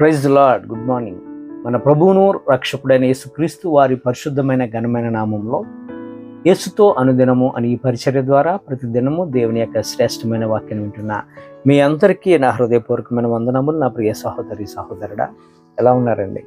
Praise lord good morning మన ప్రభువును రక్షకుడైన యేసుక్రీస్తు వారి పరిశుద్ధమైన ఘనమైన నామంలో యేసుతో అనుదినము అని ఈ పరిచర్య ద్వారా ప్రతిదినము దేవుని యొక్క శ్రేష్టమైన వాక్యం వింటున్నా మీ అందరికీ నా హృదయపూర్వకమైన వందనములు. నా ప్రియ సహోదరి సహోదరుడా ఎలా ఉన్నారండి?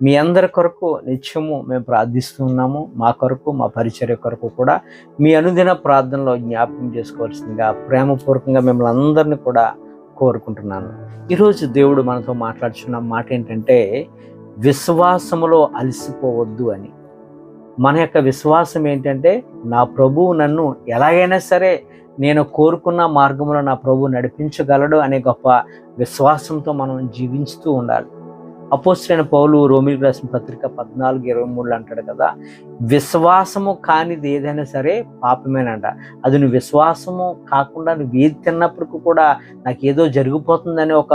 మీ అందరి కొరకు నిత్యము మేము ప్రార్థిస్తూ ఉన్నాము. మా కొరకు మా పరిచర్య కొరకు కూడా మీ అనుదిన ప్రార్థనలో జ్ఞాపకం చేసుకోవాల్సిందిగా ప్రేమపూర్వకంగా మిమ్మల్ని అందరినీ కూడా కోరుకుంటున్నాను. ఈరోజు దేవుడు మనతో మాట్లాడుచున్న మాట ఏంటంటే విశ్వాసములో అలసిపోవద్దు అని. మన యొక్క విశ్వాసం ఏంటంటే నా ప్రభువు నన్ను ఎలాగైనా సరే నేను కోరుకున్న మార్గంలో నా ప్రభువు నడిపించగలడు అనే గొప్ప విశ్వాసంతో మనం జీవించుతూ ఉండాలి. అపోస్టైన పౌలు రోమిల్ రాసిన పత్రిక పద్నాలుగు ఇరవై మూడులో అంటాడు కదా విశ్వాసము కానిది ఏదైనా సరే పాపమేనంట. అది నువ్వు విశ్వాసము కాకుండా నువ్వు ఏది తిన్నప్పటికీ కూడా నాకు ఏదో జరిగిపోతుందని ఒక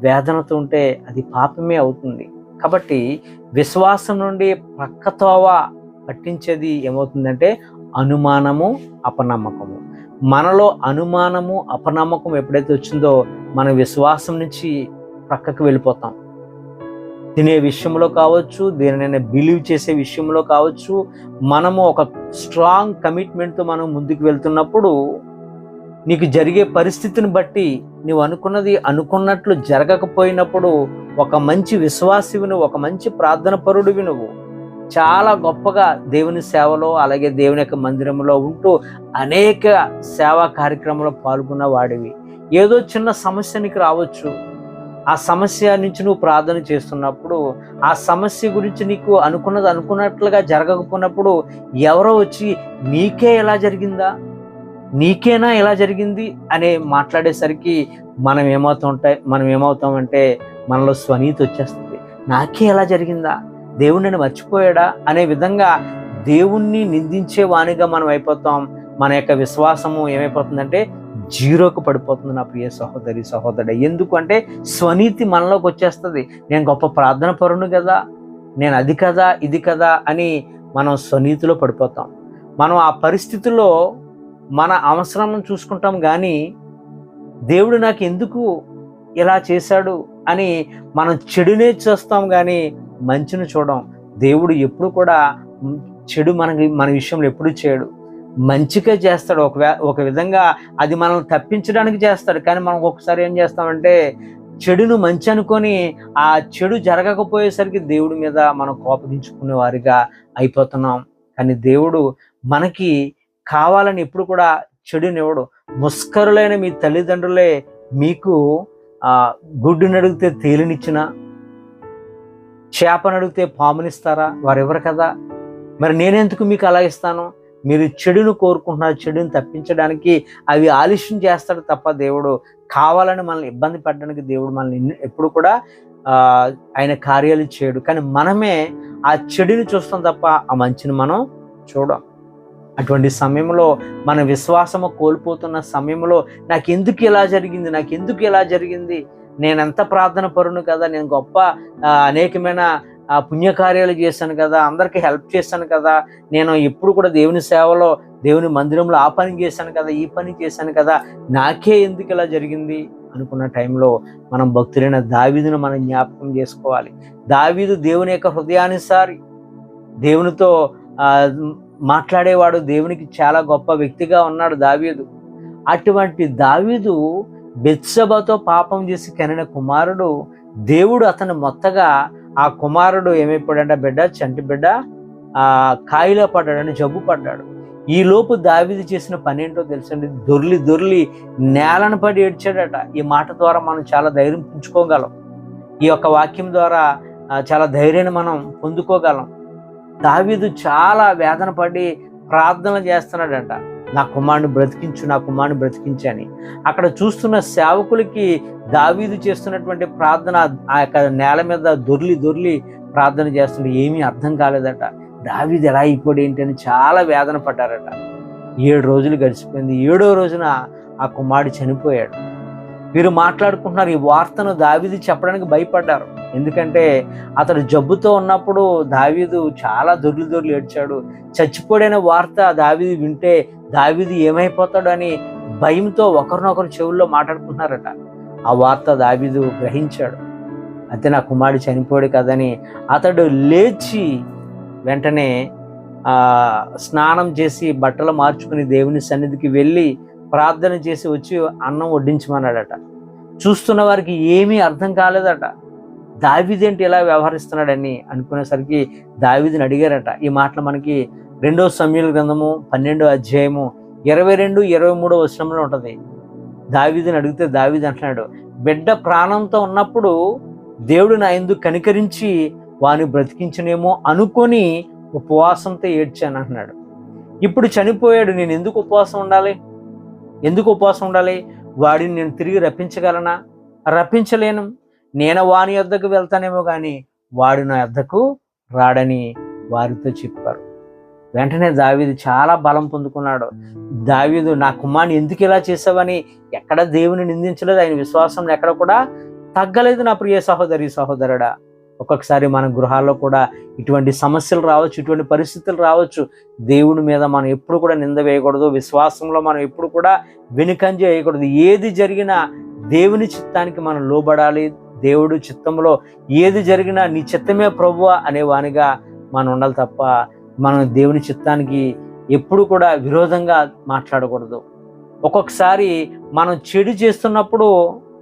వేదనతో ఉంటే అది పాపమే అవుతుంది. కాబట్టి విశ్వాసం నుండి ప్రక్కతోవ పట్టించేది ఏమవుతుందంటే అనుమానము అపనమ్మకము. మనలో అనుమానము అపనమ్మకం ఎప్పుడైతే వచ్చిందో మన విశ్వాసం నుంచి ప్రక్కకు వెళ్ళిపోతాం. తినే విషయంలో కావచ్చు దేనినైనా బిలీవ్ చేసే విషయంలో కావచ్చు మనము ఒక స్ట్రాంగ్ కమిట్మెంట్తో మనం ముందుకు వెళ్తున్నప్పుడు నీకు జరిగే పరిస్థితిని బట్టి నువ్వు అనుకున్నది అనుకున్నట్లు జరగకపోయినప్పుడు ఒక మంచి విశ్వాసివి నువ్వు ఒక మంచి ప్రార్థన పరుడివి నువ్వు చాలా గొప్పగా దేవుని సేవలో అలాగే దేవుని యొక్క మందిరంలో ఉంటూ అనేక సేవా కార్యక్రమంలో పాల్గొన్న వాడివి. ఏదో చిన్న సమస్య నీకు రావచ్చు. ఆ సమస్య నుంచి నువ్వు ప్రార్థన చేస్తున్నప్పుడు ఆ సమస్య గురించి నీకు అనుకున్నది అనుకున్నట్లుగా జరగకపోయినప్పుడు ఎవరో వచ్చి నీకే ఎలా జరిగిందా? నీకేనా ఎలా జరిగింది? అనే మాట్లాడేసరికి మనం ఏమవుతుంటాయి మనం ఏమవుతామంటే మనలో స్వనీతి వచ్చేస్తుంది. నాకే ఎలా జరిగిందా? దేవుడు నన్ను మర్చిపోయాడా? అనే విధంగా దేవుణ్ణి నిందించే వాణిగా మనం అయిపోతాం. మన యొక్క విశ్వాసము ఏమైపోతుందంటే జీరోకు పడిపోతుంది నా ప్రియ సహోదరి సహోదరుడు. ఎందుకు అంటే స్వనీతి మనలోకి వచ్చేస్తుంది. నేను గొప్ప ప్రార్థన పరును కదా నేను అది కదా ఇది కదా అని మనం స్వనీతిలో పడిపోతాం. మనం ఆ పరిస్థితుల్లో మన అవసరం చూసుకుంటాం కానీ దేవుడు నాకు ఎందుకు ఇలా చేశాడు అని మనం చెడునే చూస్తాం కానీ మంచిని చూడం. దేవుడు ఎప్పుడు కూడా చెడు మనకి మన విషయంలో ఎప్పుడు చేయడు. మంచిగా చేస్తాడు. ఒక ఒక విధంగా అది మనం తప్పించడానికి చేస్తాడు. కానీ మనం ఒకసారి ఏం చేస్తామంటే చెడును మంచి అనుకొని ఆ చెడు జరగకపోయేసరికి దేవుడి మీద మనం కోపగించుకునే వారిగా అయిపోతున్నాం. కానీ దేవుడు మనకి కావాలని ఎప్పుడు కూడా చెడునివ్వడు ముస్కరులైన మీ తల్లిదండ్రులే మీకు గుడ్డుని అడిగితే తేలినిచ్చిన చేపను అడిగితే పామునిస్తారా? వారెవరు కదా? మరి నేనెందుకు మీకు అలా ఇస్తాను? మీరు చెడును కోరుకుంటున్నారు చెడుని తప్పించడానికి అవి ఆలస్యం చేస్తాడు తప్ప దేవుడు కావాలని మనల్ని ఇబ్బంది పెట్టడానికి దేవుడు మనల్ని ఎప్పుడు కూడా ఆయన కార్యాలు చేయడు. కానీ మనమే ఆ చెడుని చూస్తాం తప్ప ఆ మంచిని మనం చూడం. అటువంటి సమయంలో మన విశ్వాసము కోల్పోతున్న సమయంలో నాకు ఎందుకు ఇలా జరిగింది నాకు ఎందుకు ఇలా జరిగింది నేను ఎంత ప్రార్థన పరును కదా నేను గొప్ప అనేకమైన పుణ్యకార్యాలు చేశాను కదా అందరికీ హెల్ప్ చేశాను కదా నేను ఎప్పుడు కూడా దేవుని సేవలో దేవుని మందిరంలో ఆ పని చేశాను కదా ఈ పని చేశాను కదా నాకే ఎందుకు ఇలా జరిగింది అనుకున్న టైంలో మనం భక్తులైన దావీదును మనం జ్ఞాపకం చేసుకోవాలి. దావీదు దేవుని యొక్క హృదయానుసారి దేవునితో మాట్లాడేవాడు దేవునికి చాలా గొప్ప వ్యక్తిగా ఉన్నాడు దావీదు. అటువంటి దావీదు బెత్సభతో పాపం చేసి కనిన కుమారుడు దేవుడు అతను మొత్తగా ఆ కుమారుడు ఏమైపోయాడంటే బిడ్డ చంటి బిడ్డ ఆ కాయిలో పడ్డాడని జబ్బు పడ్డాడు. ఈ లోపు దావిది చేసిన పని ఏంటో తెలుసండి? దొర్లి దొర్లి నేలను పడి ఏడ్చాడట. ఈ మాట ద్వారా మనం చాలా ధైర్యం పుంజుకోగలం. ఈ యొక్క వాక్యం ద్వారా చాలా ధైర్యాన్ని మనం పొందుకోగలం. దావీదు చాలా వేదన పడి ప్రార్థన చేస్తున్నాడంట. నా కుమారుని బ్రతికించు నా కుమారుని బ్రతికించని అక్కడ చూస్తున్న సేవకులకి దావీదు చేస్తున్నటువంటి ప్రార్థన ఆ యొక్క నేల మీద దొర్లి దొర్లి ప్రార్థన చేస్తుంటే ఏమీ అర్థం కాలేదట. దావీది ఎలా అయిపోయాడు ఏంటి అని చాలా వేదన పడ్డారట. ఏడు రోజులు గడిచిపోయింది. ఏడో రోజున ఆ కుమారుడు చనిపోయాడు. వీరు మాట్లాడుకుంటున్నారు. ఈ వార్తను దావీది చెప్పడానికి భయపడ్డారు. ఎందుకంటే అతడు జబ్బుతో ఉన్నప్పుడు దావీదు చాలా దొర్లు దొర్లు ఏడ్చాడు. చచ్చిపోడైన వార్త దావీది వింటే దావీది ఏమైపోతాడు అని భయంతో ఒకరినొకరు చెవుల్లో మాట్లాడుకుంటున్నారట. ఆ వార్త దావీదు గ్రహించాడు. అయితే నా కుమారుడు చనిపోయాడు కదని అతడు లేచి వెంటనే స్నానం చేసి బట్టలు మార్చుకుని దేవుని సన్నిధికి వెళ్ళి ప్రార్థన చేసి వచ్చి అన్నం వడ్డించమన్నాడట. చూస్తున్న వారికి ఏమీ అర్థం కాలేదట. దావిదేంటి ఇలా వ్యవహరిస్తున్నాడని అనుకునేసరికి దావిదిని అడిగారట. ఈ మాటలు మనకి రెండో సమయాల గ్రంథము పన్నెండో అధ్యాయము ఇరవై రెండు ఇరవై మూడో వచనంలో ఉంటుంది. దావిదిని అడిగితే దావిది అంటున్నాడు బిడ్డ ప్రాణంతో ఉన్నప్పుడు దేవుడు నా ఎందుకు కనికరించి వాని బ్రతికించనేమో అనుకొని ఉపవాసంతో ఏడ్చాను అంటున్నాడు. ఇప్పుడు చనిపోయాడు నేను ఎందుకు ఉపవాసం ఉండాలి? ఎందుకు ఉపవాసం ఉండాలి? వాడిని నేను తిరిగి రప్పించగలనా? రప్పించలేను. నేను వాని యొద్దకు వెళ్తానేమో కానీ వాడు నా యొద్దకు రాడని వారితో చెప్పారు. వెంటనే దావీదు చాలా బలం పొందుకున్నాడు. దావీదు నా కుమార్ని ఎందుకు ఇలా చేసావని ఎక్కడ దేవుని నిందించలేదు. ఆయన విశ్వాసం ఎక్కడ కూడా తగ్గలేదు నా ప్రియ సహోదరి సహోదరుడా. ఒక్కొక్కసారి మన గృహాల్లో కూడా ఇటువంటి సమస్యలు రావచ్చు ఇటువంటి పరిస్థితులు రావచ్చు. దేవుని మీద మనం ఎప్పుడు కూడా నింద వేయకూడదు. విశ్వాసంలో మనం ఎప్పుడు కూడా వెనుకంజ వేయకూడదు. ఏది జరిగినా దేవుని చిత్తానికి మనం లోబడాలి. దేవుడు చిత్తంలో ఏది జరిగినా నీ చిత్తమే ప్రభువ అనే వానిగా మనం ఉండాలి తప్ప మనం దేవుని చిత్తానికి ఎప్పుడు కూడా విరోధంగా మాట్లాడకూడదు. ఒక్కొక్కసారి మనం చెడు చేస్తున్నప్పుడు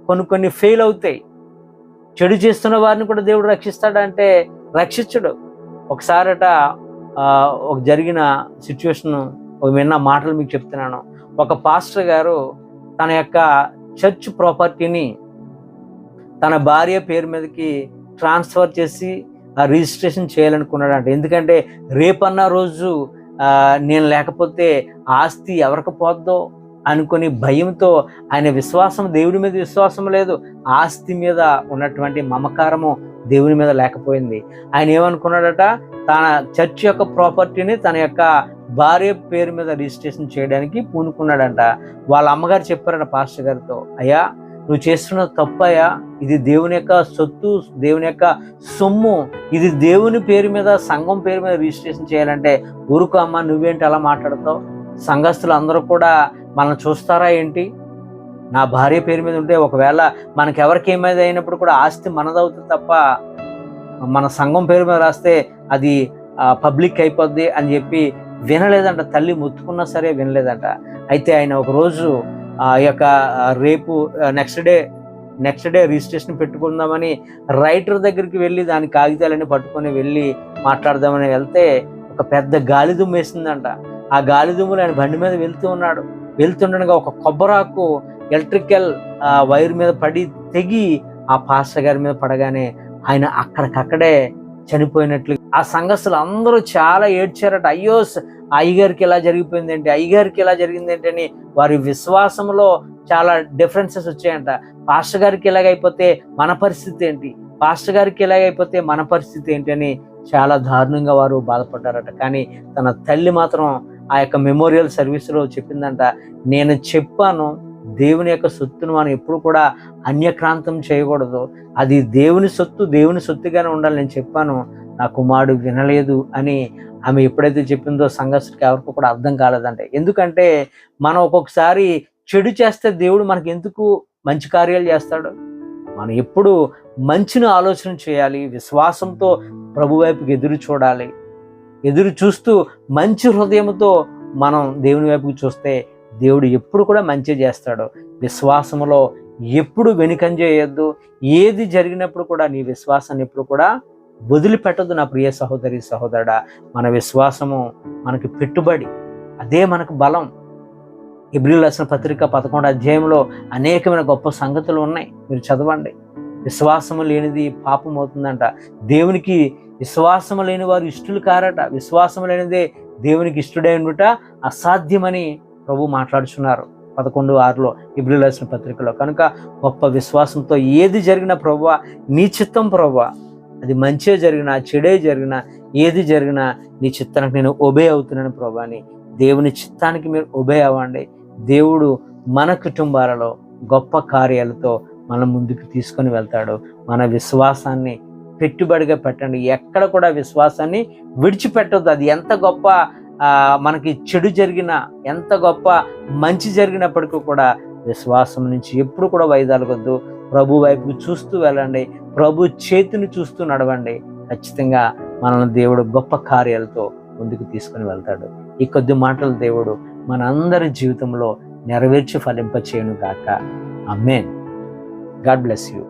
కొన్ని కొన్ని ఫెయిల్ అవుతాయి. చెడు చేస్తున్న వారిని కూడా దేవుడు రక్షిస్తాడంటే రక్షించడు. ఒకసారట ఒక జరిగిన సిచ్యువేషన్ విన్న మాటలు మీకు చెప్తున్నాను. ఒక పాస్టర్ గారు తన యొక్క చర్చ్ ప్రాపర్టీని తన భార్య పేరు మీదకి ట్రాన్స్ఫర్ చేసి ఆ రిజిస్ట్రేషన్ చేయాలనుకున్నాడంట. ఎందుకంటే రేపన్న రోజు నేను లేకపోతే ఆస్తి ఎవరికి పోద్దో? అనుకుని భయంతో ఆయన విశ్వాసం దేవుడి మీద విశ్వాసం లేదు. ఆస్తి మీద ఉన్నటువంటి మమకారము దేవుని మీద లేకపోయింది. ఆయన ఏమనుకున్నాడట? తన చర్చ్ యొక్క ప్రాపర్టీని తన యొక్క భార్య పేరు మీద రిజిస్ట్రేషన్ చేయడానికి పూనుకున్నాడంట. వాళ్ళ అమ్మగారు చెప్పారట పాస్టర్ గారితో అయ్యా నువ్వు చేస్తున్న తప్పయ్యా ఇది దేవుని యొక్క సొత్తు దేవుని యొక్క సొమ్ము. ఇది దేవుని పేరు మీద సంఘం పేరు మీద రిజిస్ట్రేషన్ చేయాలంటే ఊరుకో అమ్మ నువ్వేంటి అలా మాట్లాడతావు? సంఘస్థులు అందరూ కూడా మనం చూస్తారా ఏంటి? నా భార్య పేరు మీద ఉంటే ఒకవేళ మనకెవరికి ఏమైనా అయినప్పుడు కూడా ఆస్తి మనదవుతుంది తప్ప మన సంఘం పేరు మీద రాస్తే అది పబ్లిక్ అయిపోద్ది అని చెప్పి వినలేదంట. తల్లి ముత్తుకున్నా సరే వినలేదంట. అయితే ఆయన ఒకరోజు ఆ యొక్క రేపు next day next day registration పెట్టుకుందామని writer దగ్గరికి వెళ్ళి దాని కాగితాలన్నీ పట్టుకొని వెళ్ళి మాట్లాడదామని వెళ్తే ఒక పెద్ద గాలిదుమ్ము వేసిందంట. ఆ గాలిదుమ్ములు ఆయన బండి మీద వెళ్తూ ఉన్నాడు. వెళ్తుండగా ఒక కొబ్బరాకు ఎలక్ట్రికల్ వైర్ మీద పడి తెగి ఆ పాస్టర్ గారి మీద పడగానే ఆయన అక్కడికక్కడే చనిపోయినట్లు. ఆ సంఘస్థులు అందరూ చాలా ఏడ్చారట. అయ్యో అయ్యగారికి ఎలా జరిగిపోయింది ఏంటి? అయ్యగారికి ఎలా జరిగింది ఏంటని వారి విశ్వాసంలో చాలా డిఫరెన్సెస్ వచ్చాయంట. పాస్టర్ గారికి ఎలాగైపోతే మన పరిస్థితి ఏంటి? పాస్టర్ గారికి ఎలాగైపోతే మన పరిస్థితి ఏంటి అని చాలా దారుణంగా వారు బాధపడ్డారట. కానీ తన తల్లి మాత్రం ఆ యొక్క మెమోరియల్ సర్వీస్లో చెప్పిందంట. నేను చెప్పాను దేవుని యొక్క సొత్తును మనం ఎప్పుడు కూడా అన్యక్రాంతం చేయకూడదు. అది దేవుని సొత్తు దేవుని సొత్తుగానే ఉండాలి. నేను చెప్పాను నా కుమారుడు వినలేదు అని ఆమె ఎప్పుడైతే చెప్పిందో సంఘస్థుడికి ఎవరికి కూడా అర్థం కాలేదంటే. ఎందుకంటే మనం ఒక్కొక్కసారి చెడు చేస్తే దేవుడు మనకి ఎందుకు మంచి కార్యాలు చేస్తాడు? మనం ఎప్పుడు మంచిని ఆలోచన చేయాలి విశ్వాసంతో ప్రభు వైపుకి ఎదురు చూడాలి. ఎదురు చూస్తూ మంచి హృదయంతో మనం దేవుని వైపుకి చూస్తే దేవుడు ఎప్పుడు కూడా మంచి చేస్తాడు. విశ్వాసములో ఎప్పుడు వెనుకంజేయొద్దు ఏది జరిగినప్పుడు కూడా నీ విశ్వాసాన్ని ఎప్పుడు కూడా వదిలిపెట్టదు నా ప్రియ సహోదరి సహోదరుడా. మన విశ్వాసము మనకి పెట్టుబడి అదే మనకు బలం. ఇబ్రిల్ రాసిన పత్రిక పదకొండు అధ్యాయంలో అనేకమైన గొప్ప సంగతులు ఉన్నాయి. మీరు చదవండి. విశ్వాసము లేనిది పాపం అవుతుందంట. దేవునికి విశ్వాసము లేని వారు ఇష్టలు కారట. విశ్వాసము లేనిదే దేవునికి ఇష్టడై ఉండుట అసాధ్యమని ప్రభు మాట్లాడుచున్నారు పదకొండు ఆరులో ఇబ్రిల్ రాసిన పత్రికలో. కనుక గొప్ప విశ్వాసంతో ఏది జరిగిన ప్రభు నీ చిత్తం ప్రభు అది మంచే జరిగినా చెడే జరిగినా ఏది జరిగినా నీ చిత్తానికి నేను ఒబే అవుతున్నాను ప్రభు అని దేవుని చిత్తానికి మీరు ఒబే అవ్వండి. దేవుడు మన కుటుంబాలలో గొప్ప కార్యాలతో మన ముందుకు తీసుకొని వెళ్తాడు. మన విశ్వాసాన్ని పెట్టుబడిగా పెట్టండి. ఎక్కడ కూడా విశ్వాసాన్ని విడిచిపెట్టద్దు. అది ఎంత గొప్ప మనకి చెడు జరిగిన ఎంత గొప్ప మంచి జరిగినప్పటికీ కూడా విశ్వాసం నుంచి ఎప్పుడు కూడా వైదొలగొద్దు ప్రభు వైపు చూస్తూ వెళ్ళండి. ప్రభు చేతిని చూస్తూ నడవండి. ఖచ్చితంగా మనల్ని దేవుడు గొప్ప కార్యాలతో ముందుకు తీసుకొని వెళ్తాడు. ఈ కొద్ది మాటలు దేవుడు మనందరి జీవితంలో నెరవేర్చి ఫలింపచేయను గాక. అమ్మేన్ God bless you.